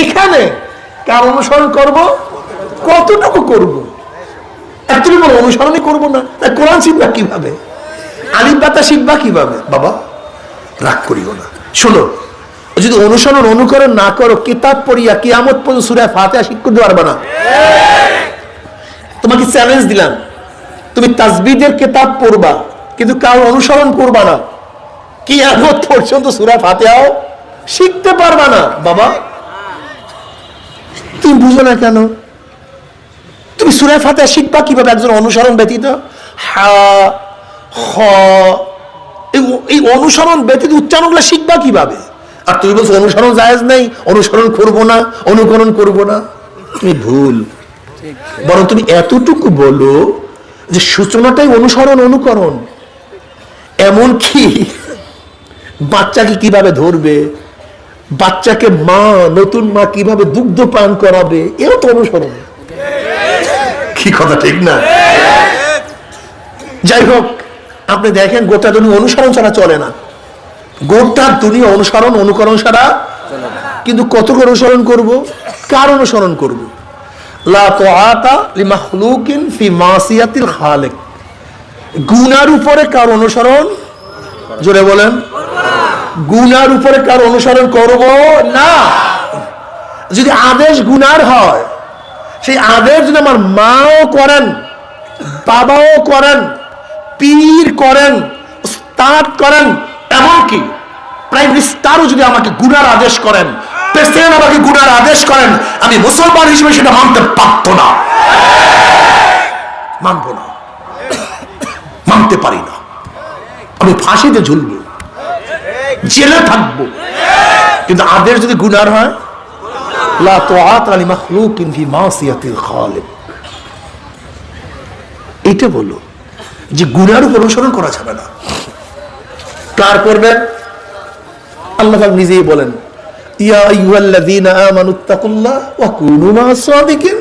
এখানে কার অনুসরণ করব? কতটুকু করব? তুমি বলো অনুসরণই করব না। তা কোরআন শিখবা কীভাবে? আলিম পাতা শিখবা কীভাবে? বাবা, রাগ করিও না। শোনো, যদি অনুসরণ অনুকরণ না করো, কিতাব পড়িয়া কিয়ামত পর্যন্ত সুরায় ফাতে শিখ করতে পারবে না। তোমাকে চ্যালেঞ্জ দিলাম। তুমি তাজবিদের কিতাব পড়বা, কিন্তু কারও অনুসরণ করবা না। কিয়ামত পর্যন্ত সুরা ফাতেহাও শিখতে পারবা না। বাবা তুমি বুঝো না কেন? তুমি সুরা ফাতেহা শিখবা কীভাবে একজন অনুসরণ ব্যতীত? হা এই- এই অনুসরণ ব্যতীত উচ্চারণগুলো শিখবা কীভাবে? আর তুমি বলছো অনুসরণ জায়েজ নেই, অনুসরণ করব না, অনুকরণ করব না। তুমি ভুল। বরং তুমি এতটুকু বলো যে সূচনাটাই অনুসরণ, অনুকরণ। এমন কি বাচ্চাকে কীভাবে ধরবে? বাচ্চাকে মা, নতুন মা কীভাবে দুগ্ধ পান করাবে এও তো অনুসরণ। কি কথা, ঠিক না? যাই হোক, আপনি দেখেন গোটা দুনিয়া অনুসরণ ছাড়া চলে না। গোটা দুনিয়া অনুসরণ, অনুকরণ ছাড়া কিন্তু কত অনুসরণ করব? কার অনুসরণ করব? গুনার উপরে কার অনুসরণ? জোরে বলেন। গুনার উপরে কার অনুসরণ করব? না। যদি আদেশ গুনার হয়, সেই আদেশ যদি আমার মাও করেন, বাবাও করেন, পীর করেন, উস্তাদ করেন, এমনকি প্রাইম মিনিস্টারও যদি আমাকে গুনার আদেশ করেন, প্রেসিডেন্ট আমাকে গুনার আদেশ করেন, আমি মুসলমান হিসেবে সেটা মানতে পারতো না। মানবো না। মানতে পারি না। আমি ফাঁসিতে ঝুলব। জেলে থাকব। কিন্তু আদেশ যদি গুনার হয় এটা বলো যে গুনার উপর অনুসরণ করা যাবে না। কার করবেন? আল্লাহ নিজেই বলেন সাদিকিন।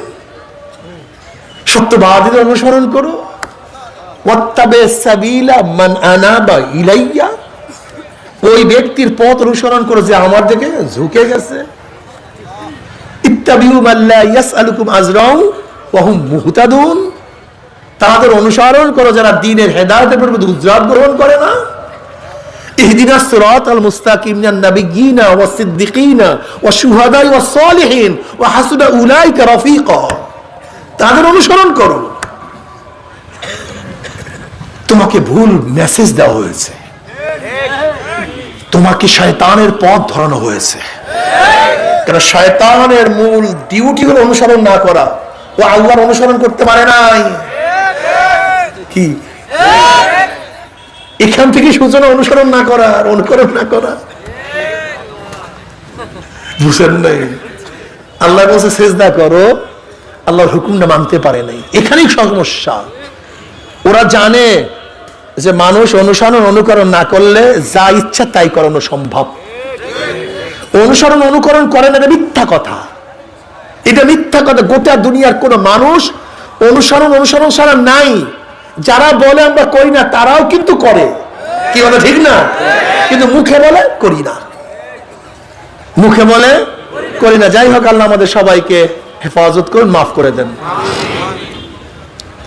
সত্যবাদীদের অনুসরণ করো। সাবিলা মান আনাবা ইলাইয়া। ওই ব্যক্তির পথ অনুসরণ করো যে আমার দিকে ঝুঁকে গেছে। তাদের অনুসরণ করো যারা দিনের হেদায়তের উজ্জ্বল গ্রহণ করে না। তাদের অনুসরণ করো। তোমাকে ভুল মেসেজ দেওয়া হয়েছে। তোমাকে শয়তানের পথ ধরানো হয়েছে। কারণ শয়তানের মূল ডিউটি হলো অনুসরণ না করা। ও আল্লাহর অনুসরণ করতে পারে নাই। কি? এখান থেকে সূচনা অনুসরণ না করা অনুকরণ না করা। বুঝেন নাই? আল্লাহ বলছে, সেজদা করো। আল্লাহর হুকুমটা মানতে পারে নাই। এখানেই সমস্যা। ওরা জানে যে মানুষ অনুসরণ অনুকরণ না করলে যা ইচ্ছা তাই করানো সম্ভব। অনুসরণ অনুকরণ করে না, এটা মিথ্যা কথা। এটা মিথ্যা কথা, গোটা দুনিয়ার কোন মানুষ অনুসরণ অনুসরণ ছাড়া নাই। যারা বলে আমরা করি না, তারাও কিন্তু করে। কি বলে, ঠিক না? কিন্তু মুখে বলে, করি না। মুখে বলে, করি না। যাই হোক, আল্লাহ আমাদের সবাইকে হেফাজত করুন, মাফ করে দেন।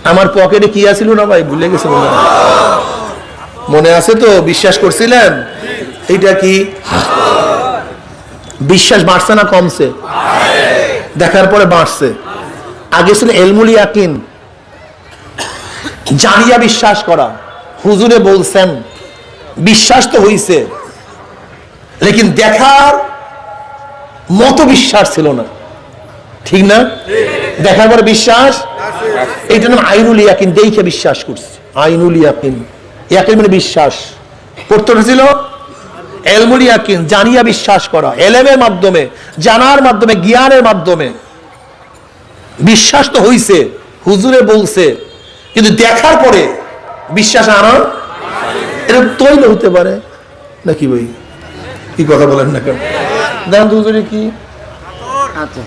আমার পকেটে কি আছিল না ভাই? ভুলে গেছে মনে আছে তো? বিশ্বাস করছিলেন? এইটা কি? বিশ্বাস বাড়ছে না কমছে? দেখার পরে বাড়ছে। আগে ছিল এলমুলি আকিন জানিয়া বিশ্বাস করা। হুজুরে বলছেন, বিশ্বাস তো হইছে। লেকিন দেখার মতো বিশ্বাস ছিল না। ঠিক না? দেখার পরে বিশ্বাস? এইটা নাম আইনুল ইয়াকিন দেখে বিশ্বাস করছে। আইনুল ইয়াকিন ইয়াকিন মানে বিশ্বাস। পড়তে ছিল? এলমুল ইয়াকিন জানিয়া বিশ্বাস করা। এলেমের মাধ্যমে জানার মাধ্যমে জ্ঞানের মাধ্যমে। বিশ্বাস তো হইছে হুজুরে বলছে কিন্তু দেখার পরে বিশ্বাস আনা এটা তৈল হতে পারে। নাকি ভাই? কি কথা বলেন না কেন? দেন হুজুরে কি? আচ্ছা।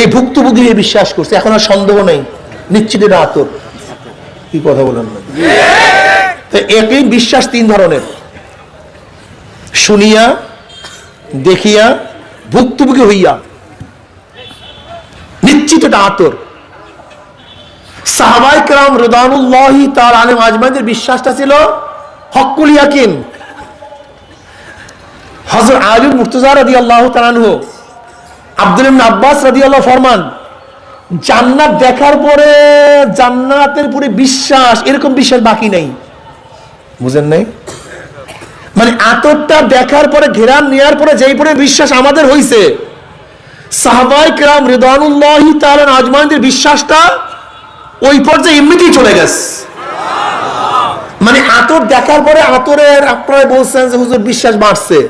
এই ভুক্তভোগী নিয়ে বিশ্বাস করছে এখন আর সন্দেহ নেই। নিশ্চিত এটা আতর কি কথা বলেন না? তো একই বিশ্বাস তিন ধরনের। শুনিয়া, দেখিয়া, ভুক্তভোগী হইয়া। নিশ্চিত এটা আতর সাহাবাই কালাম রদানুল্লাহি তার আলেম আজমাইদের বিশ্বাসটা ছিল হকুল হজর আলিম মুর্তজা রাদি আল্লাহ তালানহ আব্দুল আব্বাস রাদি আল্লাহ ফরমান জান্নাত দেখার পরে জান্নাতের পরে বিশ্বাস এরকম বিশ্বাস বাকি নেই। বুঝেন নাই? মানে আতরটা দেখার পরে ঘেরান নেওয়ার পরে যেই পরে বিশ্বাস আমাদের হইছে সাহাবাই কেরাম রিদানুল্লাহি তাআলা আজমানদের বিশ্বাসটা ওই পর্যায়ে এমনিতেই চলে গেছে। মানে আতর দেখার পরে আতরের আপনারা বলছেন যে হুজুর বিশ্বাস বাড়ছে।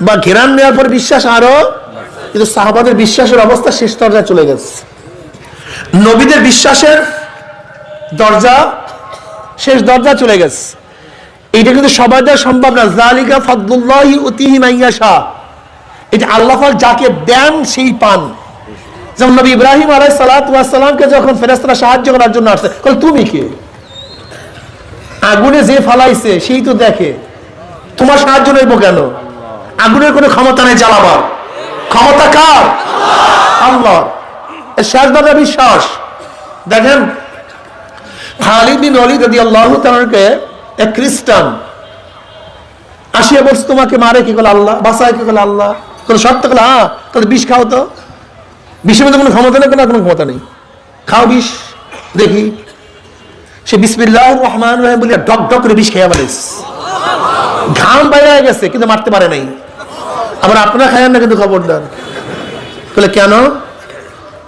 বা ঘেরান নেওয়ার পরে বিশ্বাস আরও কিন্তু সাহাবাদের বিশ্বাসের অবস্থা শেষ দরজায় চলে গেছে। নবীদের বিশ্বাসের দরজা শেষ দরজা চলে গেছে। এটা কিন্তু সবাই দেওয়া সম্ভব না। জালিকা ফদুল্লাহি উতিহি মাইয়াশা এটা আল্লাহ যাকে দেন সেই পান। যেমন নবী ইব্রাহিম আলাই সালাতামকে যখন ফেরেস্তারা সাহায্য করার জন্য আসছে তুমি কে? আগুনে যে ফালাইছে, সেই তো দেখে। তোমার সাহায্য নেব কেন? আগুনের কোনো ক্ষমতা নেই জ্বালাবার। ক্ষমতা কার? আল্লাহ শেষ দাদা বিশ্বাস। দেখেন রদি আল্লাহ তাআলাকে এক খ্রিস্টান। আসিয়া বলছে তোমাকে মারে, কি করল আল্লাহ? বাসায় কি করল আল্লাহ? কোনো শর্ত করল? হ্যাঁ তাহলে বিষ খাও তো। বিষের মধ্যে কোনো ক্ষমতা নেই, কোনো ক্ষমতা নেই। খাও বিষ, দেখি। সে বিসমিল্লাহ রহমান রহিম বলিয়া ডক ডক করে বিষ খেয়ে বলিস ঘাম বাইরে গেছে, কিন্তু মারতে পারে নাই। আবার আপনারা খায়েন না কিন্তু খবরদার। বলে, কেন?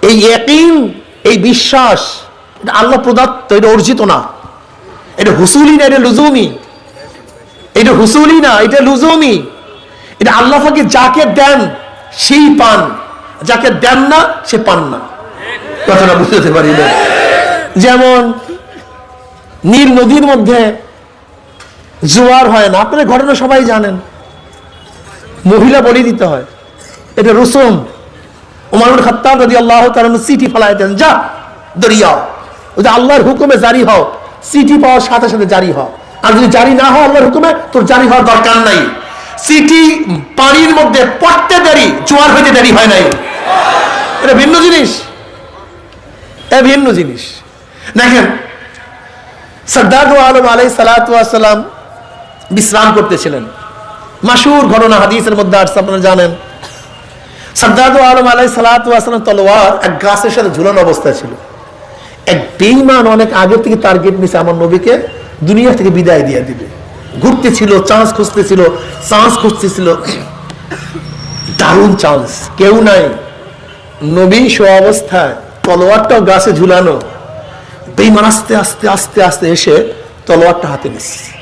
এই একইন এই বিশ্বাস, এটা আল্লাহ প্রদত্ত, এটা অর্জিত না। এটা হুসুলি না, এটা লুজুমি। এটা হুসুলি না, এটা লুজুমি। এটা আল্লাহ ফাঁকে যাকে দেন, সেই পান। যাকে দেন না, সে পান না। কথাটা বুঝতে পারি না। যেমন, নীল নদীর মধ্যে জোয়ার হয় না আপনাদের ঘটনা সবাই জানেন। মহিলা বলি দিতে হয়। এটা রসুম উমারুল খাত্তাব যদি আল্লাহ তার সিটি ফেলায় দেন যা দরিয়া ওই যে আল্লাহর হুকুমে জারি হও সিটি পাওয়ার সাথে সাথে জারি হও। আর যদি জারি না হয় আল্লাহর হুকুমে, তোর জারি হওয়ার দরকার নাই। সিটি পানির মধ্যে পড়তে দেরি, জোয়ার হইতে দেরি হয় নাই। এটা ভিন্ন জিনিস। এ ভিন্ন জিনিস। দেখেন সর্দার আলম আলাই সালাতাম বিশ্রাম করতেছিলেন। মাসুর ঘটনা হাদিসের মধ্যে আসছে, আপনারা জানেন। সর্দার আলম আলাই সালাতাম তলোয়ার এক গাছের সাথে ঝুলানো অবস্থায় ছিল। এক বেইমান অনেক আগে থেকে টার্গেট নিছে আমার নবীকে, দুনিয়া থেকে বিদায় দিয়ে দিবে। ঘুরতেছিল চান্স খুঁজতেছিল চান্স খুঁজতেছিল দারুণ চান্স কেউ নাই। নবী সো অবস্থায় তলোয়ারটাও গাছে ঝুলানো। বেইমান আস্তে আস্তে আস্তে আস্তে এসে তলোয়ারটা হাতে নিচ্ছে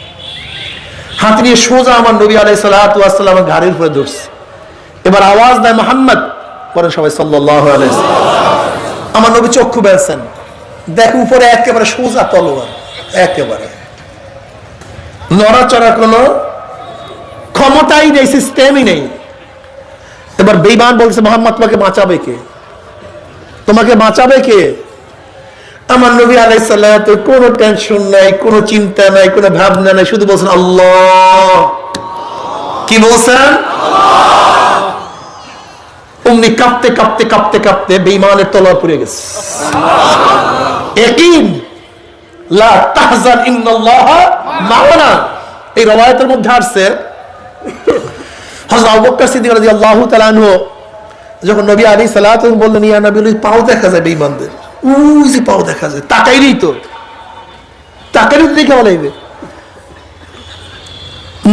হাতে নিয়ে সোজা আমার নবী আলাই সাল্লাম ঘাড়ের উপরে ধরছে এবার আওয়াজ দেয়, মোহাম্মদ! পরে সবাই সাল্লাহ আমার নবী চক্ষু বেলছেন দেখ, উপরে একেবারে সোজা তলোয়ার, একেবারে। নড়াচড়া কোনো ক্ষমতাই নেই সিস্টেমই নেই। এবার বেইমান বলছে, মোহাম্মদ, তোমাকে বাঁচাবে কে? তোমাকে বাঁচাবে কে? আমার নবী আলাইসাল্লাম কোনো টেনশন নাই কোনো চিন্তা নাই কোনো ভাবনা নাই শুধু বলছেন আল্লাহ। কি বলছেন? অমনি কাঁপতে কাঁপতে কাঁপতে কাঁপতে বেইমানের তলোয়ার পড়ে গেছে। একিন লা তাহজান ইন্নাল্লাহ এই রওয়ায়াতের মধ্যে আসছে হযরত আবু বকর সিদ্দিক রাদিয়াল্লাহু তাআলা আনহু যখন নবী আলাইহিস সালাতু বললেন ইয়া নবী পাও দেখা যায় বেঈমানদের। যে পাও দেখা যায়। তাকাইলেই তো। তাকাইলেই তো দেখে বলাইবে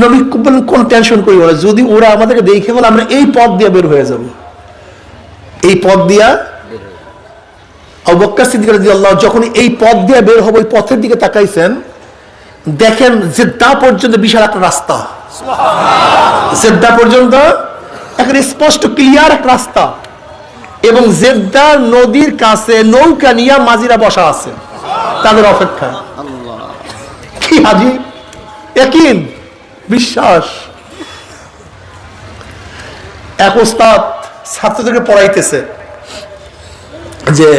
নবী বললেন কোন টেনশন করি বলে যদি ওরা আমাদেরকে দেখে বলে আমরা এই পথ দিয়ে বের হয়ে যাব। এই পথ দিয়া অবক্কা সিদ্দিক রাদিয়াল্লাহু যখন এই পথ দিয়ে বের হবে ওই পথের দিকে তাকাইছেন দেখেন জেদ্দা পর্যন্ত বিশাল একটা রাস্তা। জেদ্দা পর্যন্ত একটা স্পষ্ট ক্লিয়ার একটা রাস্তা। এবং জেদ্দা নদীর কাছে নৌকা নিয়ে মাঝিরা বসা আছে। তাদের অপেক্ষা। কি হাজি? একিন বিশ্বাস। এক ওস্তাদ ছাত্রদেরকে পড়াইতেছে যে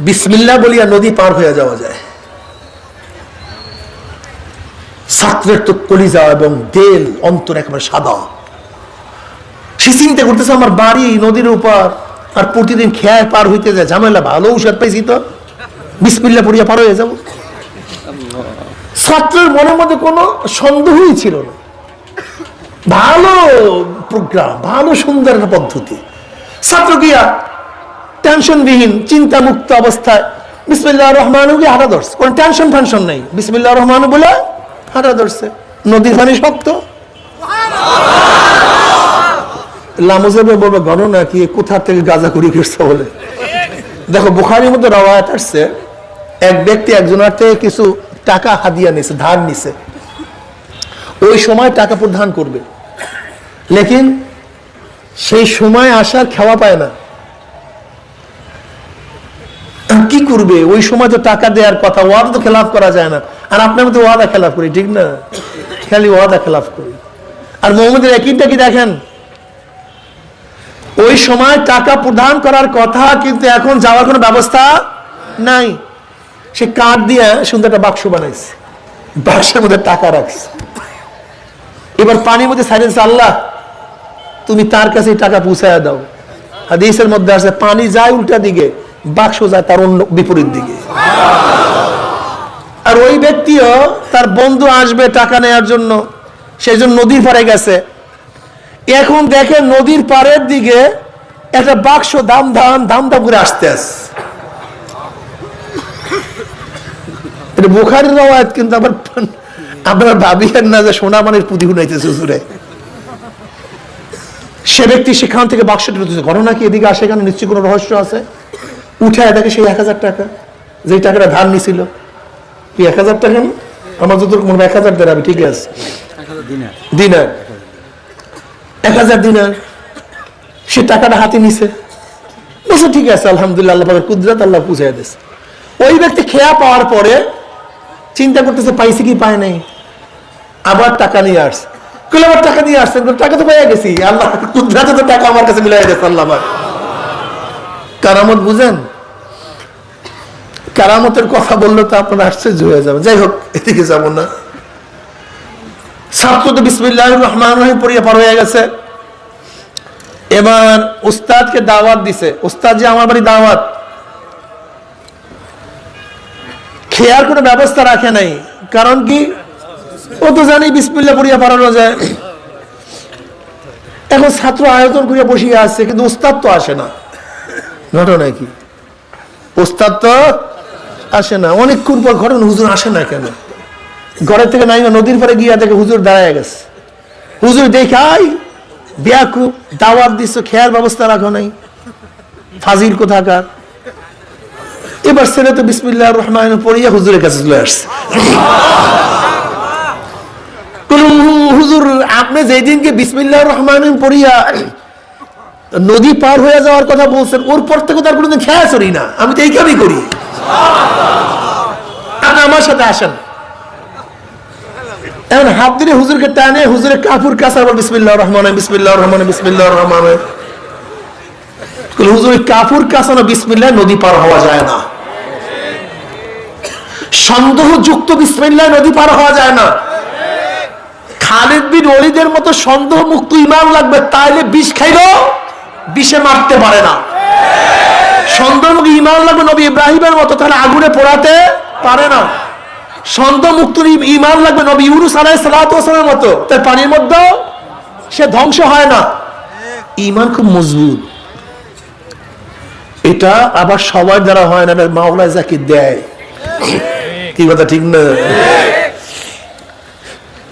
বিসমিল্লা বলিয়া নদী পার হয়ে যাওয়া যায়। ছাত্রের তো কলিজা এবং দেল অন্তর একেবারে সাদা। সে চিন্তা করতেছে, আমার বাড়ি নদীর উপর। আর প্রতিদিন খেয়ায় পার হইতে যায়, ঝামেলা ভালো ঔষধ পাইছি তো। বিসমিল্লা পড়িয়া পার হয়ে যাব। ছাত্রের মনের মধ্যে কোনো সন্দেহই ছিল না। ভালো প্রোগ্রাম, ভালো সুন্দর পদ্ধতি। ছাত্র গিয়া টেনশনবিহীন, চিন্তামুক্ত অবস্থায় বিসমিল্লাহ রহমান হাঁটা ধরছে। কোন টেনশন ফেনশন নেই। বিসমিল্লাহ রহমান বলে হাঁটা ধরছে। নদীর পানি শক্ত। লামুজেবে গণনা কি কোথা থেকে করি ফিরছে বলে। দেখো, বুখারির রওয়ায়াত আসছে, এক ব্যক্তি একজনের থেকে কিছু টাকা হাদিয়া নিছে, ধার নিছে। ওই সময় টাকা করবে। লেকিন সেই সময় আসার খাওয়া পায় না। কি করবে? ওই সময় তো টাকা দেওয়ার কথা, ওয়াদা তো খেলাফ করা যায় না। আর আপনার মধ্যে ওয়াদা খেলাফ করি, ঠিক না? খালি ওয়াদা খেলাফ করি। আর মোহাম্মদের একইটা কি দেখেন? ওই সময় টাকা প্রদান করার কথা, কিন্তু এখন যাওয়ার কোনো ব্যবস্থা নাই। সে কাঠ দিয়ে সুন্দর একটা বাক্স বানাইছে। বাক্সের মধ্যে টাকা রাখছে। এবার পানির মধ্যে সাইলেন্স আল্লাহ, তুমি তার কাছে টাকা পৌঁছায় দাও। হাদিসের মধ্যে আছে, পানি যায় উল্টা দিকে, বাক্স যায় তার অন্য বিপরীত দিকে। আর ওই ব্যক্তিও তার বন্ধু আসবে টাকা নেওয়ার জন্য সেই জন্য নদীর পাড়ে গেছে। এখন দেখে নদীর পাড়ের দিকে একটা বাক্স দাম দাম দাম দাম করে আসতে আসে এটা বুখারির রওয়ায়াত কিন্তু আবার আপনারা ভাবিয়েন না যে সোনা মানের পুঁতি গুনাইতেছে হুজুরে। সে ব্যক্তি সেখান থেকে বাক্সটা তুলতেছে ঘটনা কি? এদিকে আসে এখানে নিশ্চয়ই কোনো রহস্য আছে? উঠে দেখে সেই এক হাজার টাকা। যে টাকাটা ধার নিছিল। কি এক হাজার টাকা না? আমার যত এক হাজার দেড়াবে ঠিক আছে। দিনার। এক হাজার দিনার সে টাকাটা হাতে নিছে। বলছে, ঠিক আছে, আলহামদুলিল্লাহ, আল্লাহ কুদরত আল্লাহ পুষাই দিয়েছে ওই ব্যক্তি খেয়া পাওয়ার পরে চিন্তা করতেছে, পাইছে কি, পায় নাই? আবার টাকা নিয়ে আসছে। আবার টাকা নিয়ে টাকা তো পাইয়া গেছি। আল্লাহ কুদরাতে তো টাকা আমার কাছে মিলাই গেছে আল্লাহ কারামত বুঝেন? কারামতের কথা বললে তো আপনার আশ্চর্য হয়ে যাবে। যাই হোক, এদিকে যাব না। ছাত্র বিসমিল্লাহ রহমান রহিম পড়িয়া পার হয়ে গেছে। এবার উস্তাদকে দাওয়াত দিছে। উস্তাদ যে, আমার বাড়ি দাওয়াত। খেয়ার কোনো ব্যবস্থা রাখে নাই। কারণ কি? ও তো জানি বিসমিল্লা পড়িয়া পারানো যায় এখন ছাত্র আয়োজন করিয়া বসিয়া আছে, কিন্তু উস্তাদ তো আসে না। ঘটনা কি? উস্তাদ তো আসে না। অনেকক্ষণ পর ঘটনা, হুজুর আসে না কেন? ঘরের থেকে নাই নদীর পরে গিয়া দেখে হুজুর দাঁড়ায় গেছে। হুজুর দেখাই বিয়াকু দাওয়াত দিচ্ছ খেয়ার ব্যবস্থা রাখো নাই। ফাজিল কোথাকার? এবার ছেলে তো বিসমিল্লাহ রহমান পড়িয়া হুজুরের কাছে চলে আসছে। হুজুর, আপনি যেই বিসমিল্লাহ রহমান পড়িয়া নদী পার হয়ে যাওয়ার কথা বলছেন, ওর পর থেকে তার কোনোদিন খেয়া চড়ি না। আমি তো এই কামই করি। আমার সাথে আসেন। এখন হাত দিলে হুজুরকে টানে হুজুরের কাপুর কাছে আবার বিসমিল্লাহ রহমান বিসমিল্লাহ রহমান বিসমিল্লাহ রহমান হুজুর কাপুর কাছানো বিসমিল্লাহ নদী পার হওয়া যায় না। সন্দেহযুক্ত বিসমিল্লাহ নদী পার হওয়া যায় না। খালিদ বিন অলিদের মতো সন্দেহ মুক্ত ইমান লাগবে, তাইলে বিষ খাইলেও বিষে মারতে পারে না। সন্দেহমুক্ত ইমান লাগবে নবী ইব্রাহিমের মতো, তাহলে আগুনে পোড়াতে পারে না। সন্দেহ মুক্ত ইমান লাগবে। নবী ইউনুস আলাই সালামের মতো। তার পানির মধ্যে সে ধ্বংস হয় না। ইমান খুব মজবুত। এটা আবার সবার দ্বারা হয় না মাওলা যাকে দেয়। কি কথা, ঠিক না?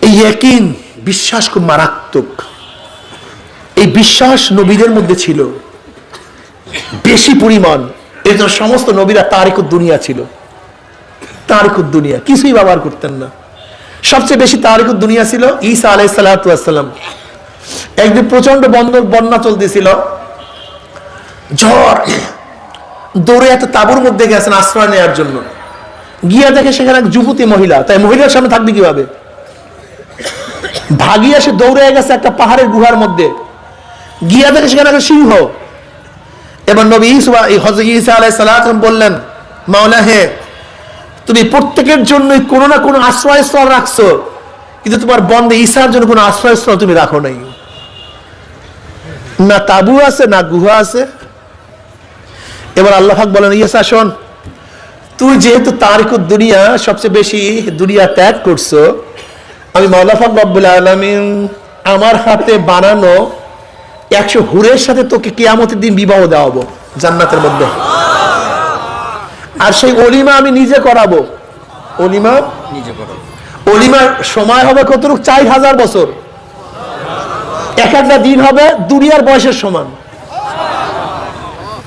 এই একই বিশ্বাস খুব মারাত্মক। এই বিশ্বাস নবীদের মধ্যে ছিল। বেশি পরিমাণ। এই সমস্ত নবীরা তারিকুদ দুনিয়া ছিল। তারিকুদ দুনিয়া কিছুই ব্যবহার করতেন না। সবচেয়ে বেশি তারিকুদ দুনিয়া ছিল ঈসা আলাই সালাতাম একদিন প্রচণ্ড বন্ধ বন্যা চলতেছিল। ঝড়। দৌড়ে একটা তাবুর মধ্যে গেছেন আশ্রয় নেওয়ার জন্য। গিয়া দেখে সেখানে এক যুবতী মহিলা। তাই মহিলার সামনে থাকবে কীভাবে? ভাগিয়ে সে দৌড়ে গেছে একটা পাহাড়ের গুহার মধ্যে। গিয়া দেখে সেখানে একটা সিংহ। এবার নবী ইসা ইসা আলাই সালাম বললেন, মাওলা হে তুমি প্রত্যেকের জন্যই কোনো না কোনো আশ্রয়স্থল রাখছো, কিন্তু তোমার বন্ধে ঈশার জন্য কোনো আশ্রয়স্থল তুমি রাখো নাই। না তাবু আছে, না গুহা আছে। এবার আল্লাহাক বলেন ইয়েসা শোন তুই যেহেতু তারিকুদ দুনিয়া সবচেয়ে বেশি দুনিয়া ত্যাগ করছ, আমি মাওলাফাক রব্বুল আলমিন আমার হাতে বানানো একশো হুরের সাথে তোকে কেয়ামতের দিন বিবাহ দেওয়াবো, জান্নাতের মধ্যে। আর সেই অলিমা আমি নিজে করাবো। অলিমা? নিজে করো অলিমার সময় হবে কতটুকু? চার হাজার বছর। এক একটা দিন হবে দুনিয়ার বয়সের সমান।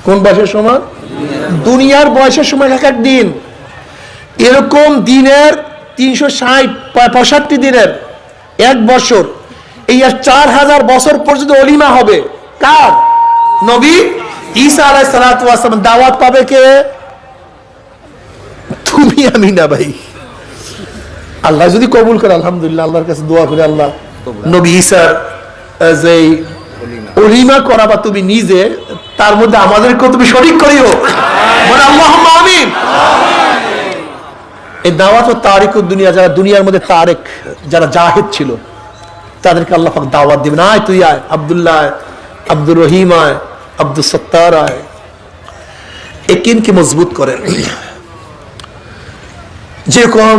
কোন বয়সের সমান? দুনিয়ার বয়সের সময় এক এক দিন। এরকম দিনের তিনশো ষাট পঁয়ষট্টি দিনের এক বছর। এই আর চার হাজার বছর পর্যন্ত অলিমা হবে। কার? নবী ঈসা আলাই সালাম। দাওয়াত পাবে কে? তুমি আমি না ভাই। আল্লাহ যদি কবুল করে আলহামদুলিল্লাহ আল্লাহর কাছে দোয়া করে আল্লাহ। নবী আহ, যে অলিমা করাবা তুমি নিজে তার মধ্যে আমাদেরকেও তুমি শরিক করিও। মানে আমিন। এই দাওয়াত ও তারিক দুনিয়া যারা দুনিয়ার মধ্যে তারেক যারা জাহেদ ছিল তাদেরকে আল্লাহ পাক দাওয়াত দিবেন। আয় তুই আয়। আব্দুল্লাহ আব্দুর রহিম আয় আব্দুল সত্তার আয়। একিনকে মজবুত করেন। যেরকম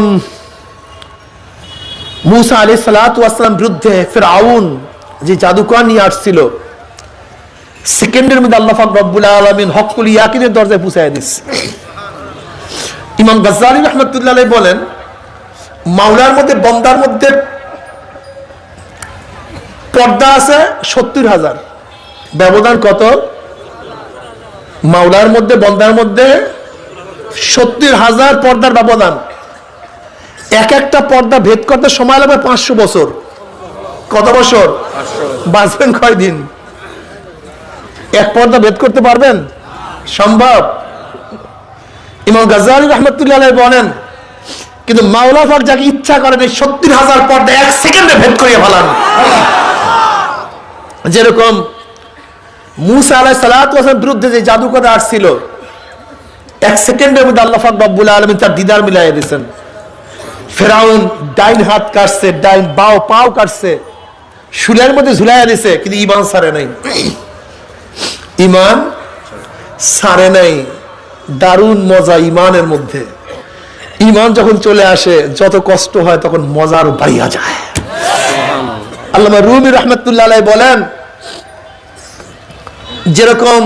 মুসা আলি সালাতাম বিরুদ্ধে ফের আউন যে জাদুকর নিয়ে আসছিল, সেকেন্ডের মধ্যে আল্লাহ রব্বুল আলমিন হকুল ইয়াকিনের দরজায় পুষায় দিচ্ছে ইমাম গজ্জালি রহমতুল্লাহ বলেন, মাওলার মধ্যে, বন্দার মধ্যে পর্দা আছে সত্তর হাজার। ব্যবধান কত? মাওলার মধ্যে, বন্দার মধ্যে সত্তর হাজার পর্দার ব্যবধান। এক একটা পর্দা ভেদ করতে সময় লাগবে পাঁচশো বছর। কত বছর? বাঁচবেন কয়দিন? এক পর্দা ভেদ করতে পারবেন? সম্ভব? ইমাম গাজালি রহমতুল্লাহ বলেন, কিন্তু মাওলা পাক যাকে ইচ্ছা করেন এই সত্তর হাজার পর্দা এক সেকেন্ডে ভেদ করিয়ে ফেলান। যেরকম মুসা আলাহ সালাতামের বিরুদ্ধে যে জাদুকর আসছিল, এক সেকেন্ডের মধ্যে আল্লাহ পাক রব্বুল আলমিন তার দিদার মিলাই দিয়েছেন। ফেরাউন ডাইন হাত কাটছে, ডাইন বাও, পাও কাটছে। শুলের মধ্যে ঝুলাইয়া দিছে, কিন্তু ইমান সারে নাই। ইমান সারে নাই। দারুণ মজা ইমানের মধ্যে। ইমান যখন চলে আসে, যত কষ্ট হয়, তখন মজার বাড়িয়া যায়। আল্লাহ রুমি রহমতুল্লাহ বলেন, যেরকম